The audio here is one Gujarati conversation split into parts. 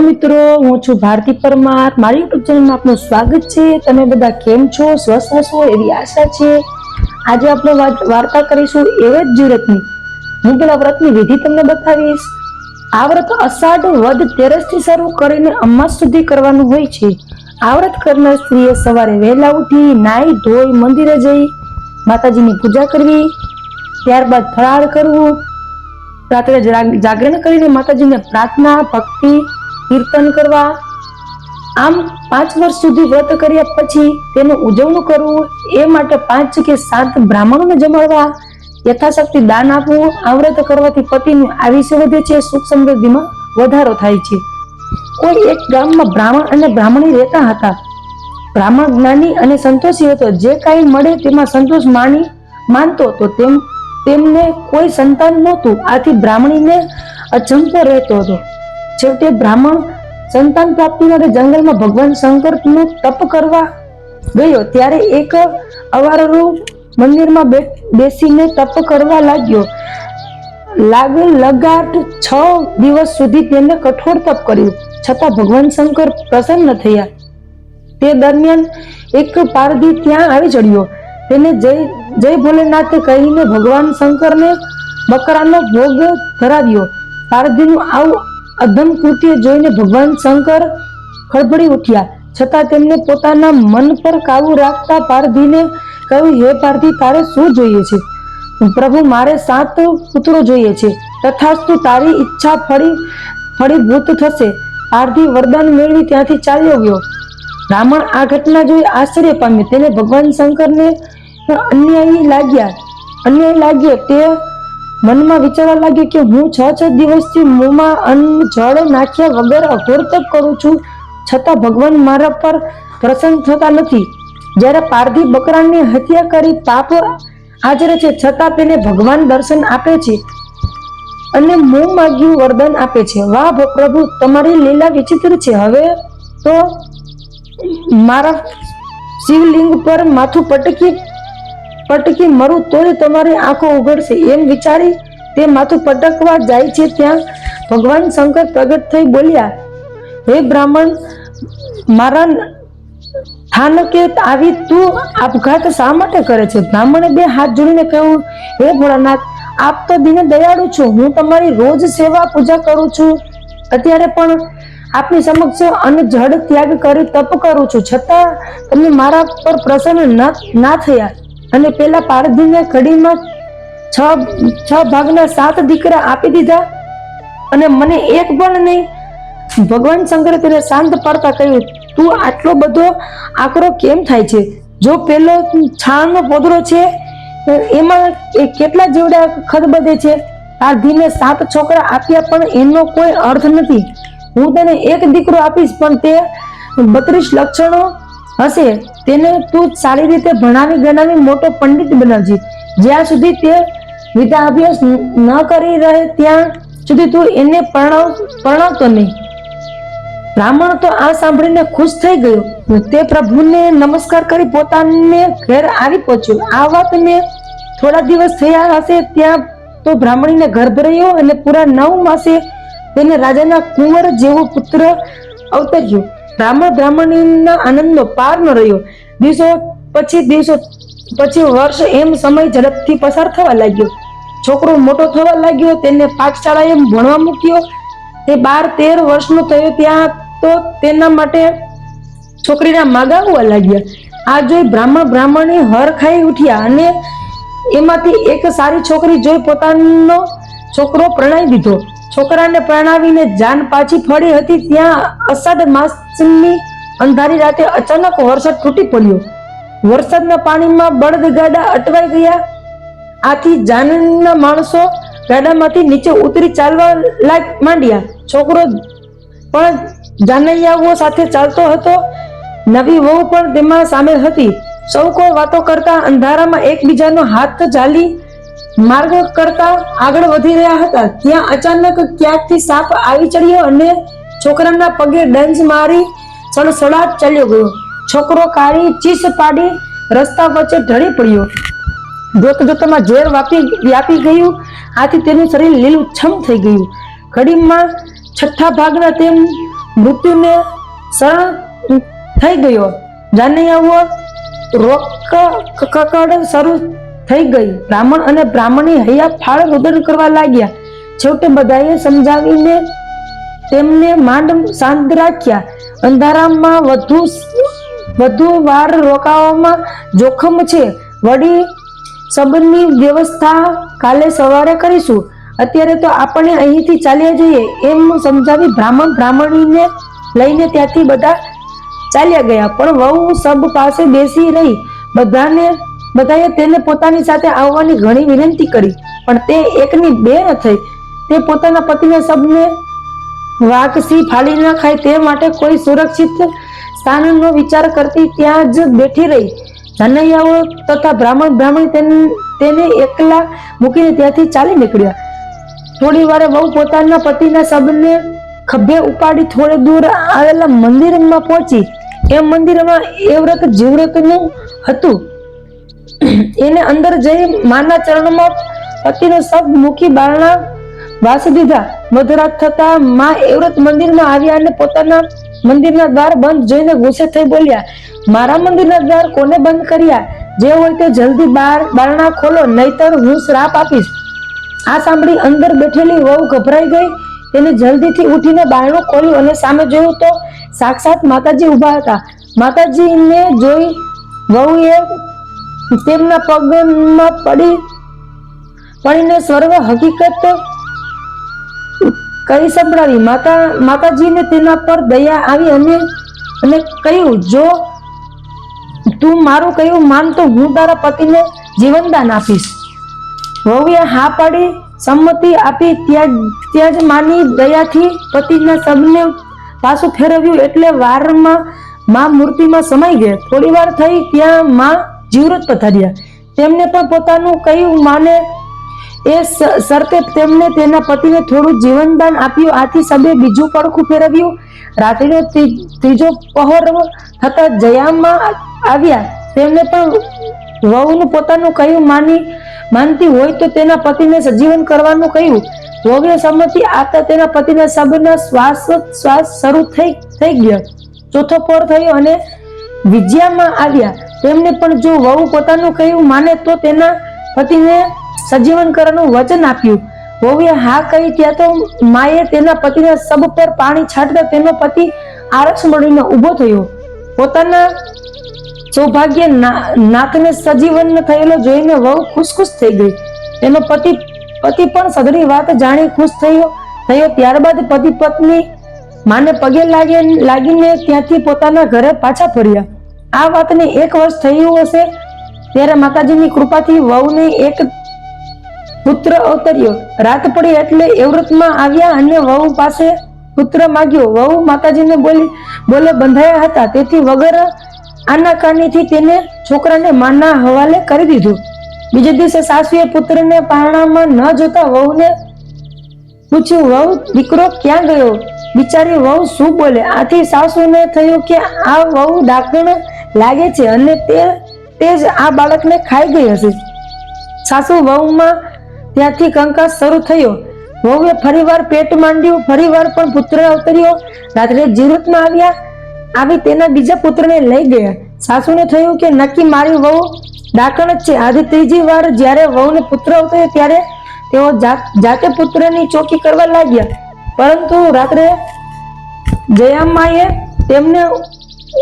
મિત્રો, હું છું ભારતી પરમાર. મારી યુટ્યુબ ચેનલમાં આપનું સ્વાગત છે. તમે બધા કેમ છો? સ્વસ્થ હશો એવી આશા છે. આજે આપણે વાર્તા કરીશું એવા જ વ્રતની હું પેલા વ્રતની વિધિ તમને બતાવીશ. આ વ્રત અષાઢ વધ તેરસથી શરૂ કરીને અમાસ સુધી કરવાનું હોય છે. આ વ્રત કરનાર સ્ત્રીએ સવારે વહેલા ઉઠી નાઈ ધોઈ મંદિરે જઈ માતાજીની પૂજા કરવી, ત્યારબાદ ફરાળ કરવું, રાત્રે જાગરણ કરીને માતાજીને પ્રાર્થના, ભક્તિ કીર્તન કરવા. આમ પાંચ વર્ષ સુધી વ્રત કર્યા પછી તેનું ઉજવણું કરવું એ માટે પાંચ કે સાત બ્રાહ્મણોને જમાડવા, યથાશક્તિ દાન આપવું, આ વ્રત કરવાથી પતિનું આયુષ્ય વધે છે, સુખ સમૃદ્ધિમાં વધારો થાય છે. કોઈ એક ગામમાં બ્રાહ્મણ અને બ્રાહ્મણી રહેતા હતા. બ્રાહ્મણ જ્ઞાની અને સંતોષી હતો. જે કાંઈ મળે તેમાં સંતોષ માની માનતો તો તેમ, તેમને કોઈ સંતાન નહોતું. આથી બ્રાહ્મણીને અચંપો રહેતો હતો. છેવટે બ્રાહ્મણ સંતાન પ્રાપ્તિ માટે જંગલમાં ભગવાન શંકરનું તપ કરવા ગયો, ત્યારે એક અવારરુ મંદિરમાં બેસીને તપ કરવા લાગ્યો. લાગ, લગાટ છ દિવસ સુધી તેને કઠોર તપ કર્યું. છતાં ભગવાન શંકર પ્રસન્ન થયા. તે દરમિયાન એક પારધી ત્યાં આવી ચડ્યો. તેને જય જય ભોલેનાથ કહીને ભગવાન શંકરને બકરાનો ભોગ ધરાવ્યો. પારધીનું આવું અધમ કૃત્ય જોઈને ભગવાન શંકર ખળભળી ઉઠ્યા. છતાં તેમને પોતાના મન પર કાબુ રાખતા પારધીને કહ્યું, હે પારધી, તારે શું જોઈએ છે? પ્રભુ, મારે સાત પુત્રો જોઈએ છે. તથાસ્તુ, તારી ઈચ્છા ફળી, ફળીભૂત થશે. પારધી વરદાન મેળવી ત્યાંથી ચાલ્યો ગયો. બ્રાહ્મણ આ ઘટના જોઈ આશ્ચર્ય પામ્યો. તેને ભગવાન શંકરને અન્યાયી લાગ્યા. અન્યાય લાગ્યો. તે મનમાં વિચારવા લાગ્યો કે હું છ છ દિવસથી મોંમાં અન્ન, જળ નાખ્યા વગર અઘોર કરું છું. છતાં ભગવાન મારા પર પ્રસન્ન થતા નથી. જ્યારે પારધી બકરાની હત્યા કરી પાપ આચરે છે, છતાં તેને ભગવાન દર્શન આપે છે અને મોં માગ્યું વરદાન આપે છે. વાહ પ્રભુ, તમારી લીલા વિચિત્ર છે. હવે તો મારા શિવલિંગ પર માથું પટકી પટકી મરું તોય તમારી આંખો ઉઘડશે. એમ વિચારી તે માથું પટકવા જાય છે ત્યાં ભગવાન શંકર પ્રગટ થઈ બોલ્યા, હે બ્રાહ્મણ, મારા સ્થાનકે આવી તું આપઘાત શા માટે કરે છે? બ્રાહ્મણે બે હાથ જોડીને કહ્યું, હે ભોળાનાથ, આપ તો દિને દયાળુ છો. હું તમારી રોજ સેવા પૂજા કરું છું. અત્યારે પણ આપની સમક્ષ અને જળ ત્યાગ કરી તપ કરું છું. છતાં તમે મારા પર પ્રસન્ન ના થયા. અને પેલા પારધીને ઘડીમાં છ છ ભાગના સાત દીકરા આપી દીધા. અને મને એક પણ નહીં. ભગવાન શંકરે તેને શાંત પાડતા કહ્યું, તું આટલો બધો આકરો કેમ થાય છે? જો પેલો છાણનો પોદરો છે એમાં કેટલા જેવડા ખદબદે છે? ધીમે સાત છોકરા આપ્યા પણ એનો કોઈ અર્થ નથી. હું તને એક દીકરો આપીશ, પણ તે બત્રીસ લક્ષણો હશે? તેને તું સારી રીતે ભણાવી ગણાવી મોટો પંડિત બનાવજે. જ્યાં સુધી તે વિદ્યા અભ્યાસ ન કરી રહે, ત્યાં સુધી તું એને પરણાવ, પરણાવતો નહીં. બ્રાહ્મણ તો આ સાંભળીને ખુશ થઈ ગયો. તે પ્રભુને નમસ્કાર કરી પોતાને ઘેર આવી પહોંચ્યો. આ વાતને થોડા દિવસ થયા હશે ત્યાં તો બ્રાહ્મણીને ગર્ભ રહ્યો અને પૂરા નવ માસે તેને રાજાના કુંવર જેવો પુત્ર અવતર્યો. બ્રાહ્મણ બ્રાહ્મણીના આનંદનો પાર ન રહ્યો. દિવસો પછી દિવસો પછી વર્ષ એમ સમય ઝડપથી પસાર થવા લાગ્યો. છોકરો મોટો થવા લાગ્યો, તેને પાઠશાળાએ ભણવા મૂક્યો. તે બાર તેર વર્ષનો થયો ત્યાં તો તેના માટે છોકરીના માગા હોવા લાગ્યા. આ જોઈ બ્રાહ્મણ બ્રાહ્મણી હર ખાઈ ઉઠ્યા અને એમાંથી એક સારી છોકરી જોઈ પોતાનો છોકરો પ્રણય દીધો. છોકરાને પ્રણાવીને જાન પાછી ફળી હતી ત્યાં અષાઢ માસની અંધારી રાતે અચાનક વરસાદ તૂટી પડ્યો. વરસાદના પાણીમાં બળદ ગાડા અટવાઈ ગયા. આથી જાનના માણસો ગાડામાંથી નીચે ઉતરી ચાલવા લાગ માંડ્યા. છોકરો પણ જાનૈયાઓ સાથે ચાલતો હતો. નવી વહુ પણ તેમાં સામેલ હતી. સૌ કોઈ વાતો કરતા અંધારામાં એકબીજાનો હાથ ઝાલી માર્ગ કરતા આગળ વધી રહ્યા હતા. ત્યાં અચાનક ક્યાંકથી સાપ આવી ચડ્યો અને છોકરાના પગે ડંજ મારી સડસડાટ ચાલ્યો ગયો. છોકરો કાળી ચીસ પાડી રસ્તા વચ્ચે ઢળી પડ્યો. જોત જોતામાં ઝેર વાપી વ્યાપી ગયું. આથી તેનું શરીર લીલું છમ થઈ ગયું. ઘડીમાં છઠ્ઠા ભાગના તેમ મૃત્યુને શરણ થઈ ગયો. જાનૈયાઓ રોક કકડ શરૂ થઈ ગઈ. બ્રાહ્મણ અને બ્રાહ્મણી હૈયા ફાળ રુદન કરવા લાગ્યા. છેવટે બધાએ સમજાવીને તેમને માંડ શાંત રાખ્યા. અંધારામાં વધુ વધુ વાર રોકાવામાં જોખમ છે. વળી સંબંધની વ્યવસ્થા કાલે સવારે કરીશું. અત્યારે તો આપણે અહીંથી ચાલ્યા જઈએ એમ સમજાવી બ્રાહ્મણ બ્રાહ્મણીને લઈને ત્યાંથી બધા ચાલ્યા ગયા. પણ વહુ સબ પાસે બેસી રહી. બધાને બધાએ તેને પોતાની સાથે આવવાની ઘણી વિનંતી કરી, પણ તે એકની બે ન થઈ. તે પોતાના પતિને સબને વાકસી ફાલી ન ખાય તે માટે કોઈ સુરક્ષિત સ્થાનનો વિચાર કરતી ત્યાં જ બેઠી રહી. જાનૈયાઓ તથા બ્રાહ્મણ બ્રાહ્મણી તેન- એકલા મૂકીને ત્યાંથી ચાલી નીકળ્યા. થોડી વારે બહુ પોતાના પતિના શબને ખભે ઉપાડી થોડે દૂર આવેલા મંદિરમાં પહોંચી. એ મંદિરમાં એ વ્રત જીવ્રતનું હતું. એને અંદર જઈ માના ચરણમાં પતિનો શબ્દ મૂકી બારણા વાસી દીધા. મધરાત થતા માં એવ્રત મંદિરમાં આવ્યા અને પોતાના મંદિરના દ્વાર બંધ જોઈને ગુસ્સે થઈ બોલ્યા, મારા મંદિરના દ્વાર કોને બંધ કર્યા? જે હોય તે જલ્દી બાર, બારણા ખોલો, નહીતર હું શ્રાપ આપીશ. આ સાંભળી અંદર બેઠેલી વહુ ગભરાઈ ગઈ. તેને જલ્દીથી ઉઠીને બારણું ખોલ્યું અને સામે જોયું તો સાક્ષાત માતાજી ઊભા હતા. માતાજીને જોઈ વહુએ તેમના પગમાં પડી. પડીને સર્વ હકીકત કહી સંભળાવી. માતા, માતાજીને તેના પર દયા આવી અને અને કહ્યું, જો તું મારું કહ્યું માન, તો હું તારા પતિને જીવનદાન આપીશ. વહુએ હા પાડી સંમતિ આપી ત્યાં ત્યાં જ માની દયાથી પતિના સબને પાછું ફેરવ્યું. એટલે વારમાં માં મૂર્તિમાં સમાઈ ગયા થોડી વાર થઈ ત્યાં માં જીવરત પધાર્યા. તેમને પણ પોતાનું કહ્યું માને એ શરતે તેમને તેના પતિને થોડું જીવનદાન આપ્યું. આથી સબે બીજું પડખું ફેરવ્યું. રાત્રિનો ત્રીજો પહોર થતા જયામાં આવ્યા. તેમને પણ વહુનું પોતાનું કહ્યું માની, માનતી હોય તો તેના પતિને સજીવન કરવાનું કહ્યું. વહુએ સંમતિ આપતા તેના પતિના સબના શ્વાસ શ્વાસ શરૂ થઈ થઈ ગયો. ચોથો પોર થયો અને વિજયામાં આવ્યા. તેમને પણ જો વહુ પોતાનું કહ્યું માને તો તેના પતિને સજીવન કરવાનું વચન આપ્યું. વહુએ હા કહી ત્યાં તો માએ તેના પતિના સબ પર પાણી છાંટતા તેનો પતિ આરસ મળીને ઊભો થયો. પોતાના સૌભાગ્ય નાથને સજીવન થયેલો જોઈને વહુ ખુશ થઈ ગઈ. તેનો પતિ પતિ પણ સઘળી વાત જાણી ખુશ થયો થયો. ત્યારબાદ પતિ પત્ની માને પગે લાગે લાગીને ત્યાંથી પોતાના ઘરે પાછા ફર્યા. આ વાતને એક વર્ષ થયું હશે, ત્યારે માતાજીની કૃપાથી વહુને એક પુત્ર અવતર્યો. રાત પડી એટલે એવ્રતમાં આવ્યા અને વહુ પાસે પુત્ર માગ્યો. વહુ માતાજીને બોલી બોલે, બંધાયા હતા. તેથી વગર આનાકાનીથી તેને છોકરાને માના હવાલે કરી દીધું. બીજે દિવસે સાસુએ પુત્રને પારણામાં ન જોતા વહુને પૂછ્યું, વહુ, દીકરો ક્યાં ગયો? બિચારી વહુ શું બોલે? આથી સાસુને થયું કે આ વહુ ડાકણ લાગે છે અને તે તે જ આ બાળકને ખાઈ ગઈ હશે. સાસુ વહુમાં ત્યાંથી કંકાસ શરૂ થયો. વહુએ ફરીવાર પેટ માંડ્યું, ફરીવાર પણ પુત્ર અવતર્યો. રાત્રે જીવતમાં આવ્યા, આવી તેના બીજા પુત્રને લઈ ગયા. સાસુને થયું કે નક્કી મારી વહુ ડાકણ જ છે. આજે ત્રીજી વાર જ્યારે વહુને પુત્ર અવતર્યો, ત્યારે તેઓ જાતે પુત્રની ચોકી કરવા લાગ્યા. પરંતુ રાત્રે જયામાએ તેમને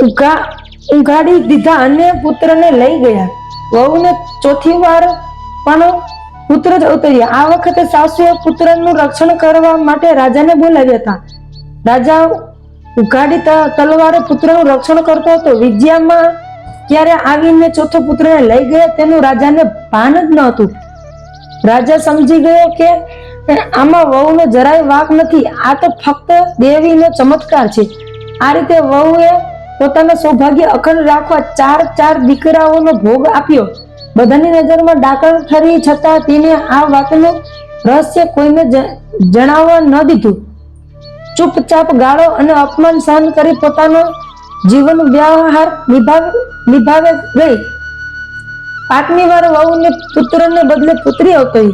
ઊંઘાડી દીધા. અને પુત્રને લઈ ગયા. વહુને ચોથી વાર પણ પુત્ર જ ઉતર્યા. આ વખતે સાસુએ પુત્રનું રક્ષણ કરવા માટે રાજાને બોલાવ્યા હતા. રાજા ઉઘાડી તલવારે પુત્રનું રક્ષણ કરતો હતો. વિજયામાં ક્યારે આવીને ચોથો પુત્રને લઈ ગયા તેનું રાજાને ભાન જ ન હતું રાજા સમજી ગયો કે આમાં વહુનો જરાય વાક નથી. આ તો ફક્ત દેવીનો ચમત્કાર છે. આ રીતે વહુએ પોતાના સૌભાગ્ય અખંડ રાખવા ચાર ચાર દીકરાઓનો ભોગ આપ્યો. બધાની નજરમાં ડાકણ ઠરી છતાં તેને આ વાતનું રહસ્ય કોઈને જણાવવા ન દીધું. ચૂપચાપ ગાળો અને અપમાન સહન કરી પોતાનો જીવન વ્યવહાર નિભાવે ગઈ. પાંચમી વાર વહુને પુત્રને બદલે પુત્રી અવતરી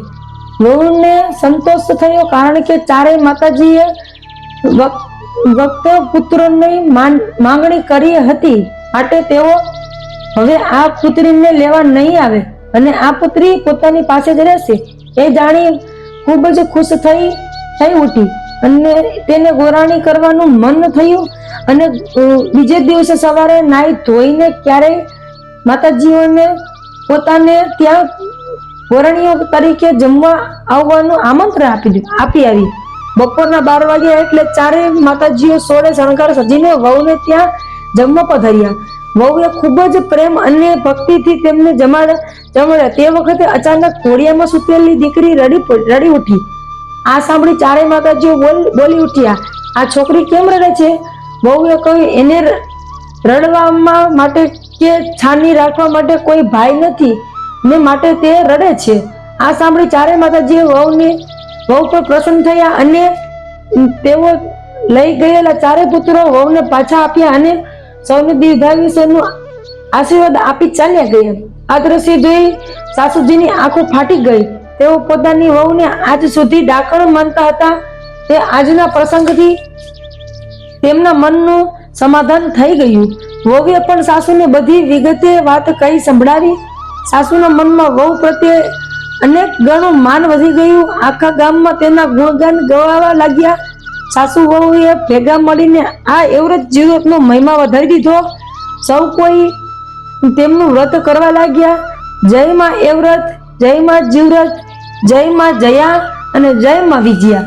વહુને સંતોષ થયો કારણ કે ચારેય માતાજીએ વખતે પુત્રોની માંગણી કરી હતી. માટે તેઓ હવે આ પુત્રીને લેવા નહીં આવે અને આ પુત્રી પોતાની પાસે જ રહેશે. એ જાણી ખૂબ જ ખુશ થઈ થઈ ઉઠી અને તેને ગોરાણી કરવાનું મન થયું અને બીજે દિવસે સવારે નાઈ ધોઈને ક્યારેય માતાજીઓને પોતાને ત્યાં ગોરાણીઓ તરીકે જમવા આવવાનું આમંત્રણ આપી આપી આવી. બપોરના બાર વાગ્યા એટલે ચારેય માતાજીઓ સોળે શણગાર સજીને વહુને ત્યાં જમવા પધાર્યા. વહુએ ખૂબ જ પ્રેમ અને ભક્તિથી તેમને જમાડ, જમાડ્યા. તે વખતે અચાનક ઘોડિયામાં સૂતેલી દીકરી રડી રડી ઉઠી. આ સાંભળી ચારેય માતાજીઓ બોલ, બોલી ઉઠ્યા, આ છોકરી કેમ રડે છે? વહુએ કહ્યું, એને રડવામાં માટે કે છાની રાખવા માટે કોઈ ભાઈ નથી. ને માટે તે રડે છે. આ સાંભળી ચારે માતાજી વહુને, વહુ પર પ્રસન્ન થયા અને તેઓ લઈ ગયેલા ચારે પુત્રો વહુને પાછા આપ્યા અને સૌને દીર્ઘાયુષ્યનું આશીર્વાદ આપી ચાલ્યા ગયા. આ દ્રશ્ય જોઈ સાસુજીની આંખો ફાટી ગઈ. તેઓ પોતાની વહુને આજ સુધી ડાકણ માનતા હતા. તે આજના પ્રસંગથી તેમના મનનું સમાધાન થઈ ગયું. વહુએ પણ સાસુને બધી વિગતે વાત કહી સંભળાવી. સાસુના મનમાં વહુ પ્રત્યે અનેક ગણું માન વધી ગયું. આખા ગામમાં તેના ગુણગાન ગવાવા લાગ્યા. સાસુ વહુએ ભેગા મળીને આ એવરેજ જીવતનો મહિમા વધારી દીધો. સૌ કોઈ તેમનું વ્રત કરવા લાગ્યા. જય માં એવ્રત જય માં જીવરત જય માં જયા અને જય માં વિજયા.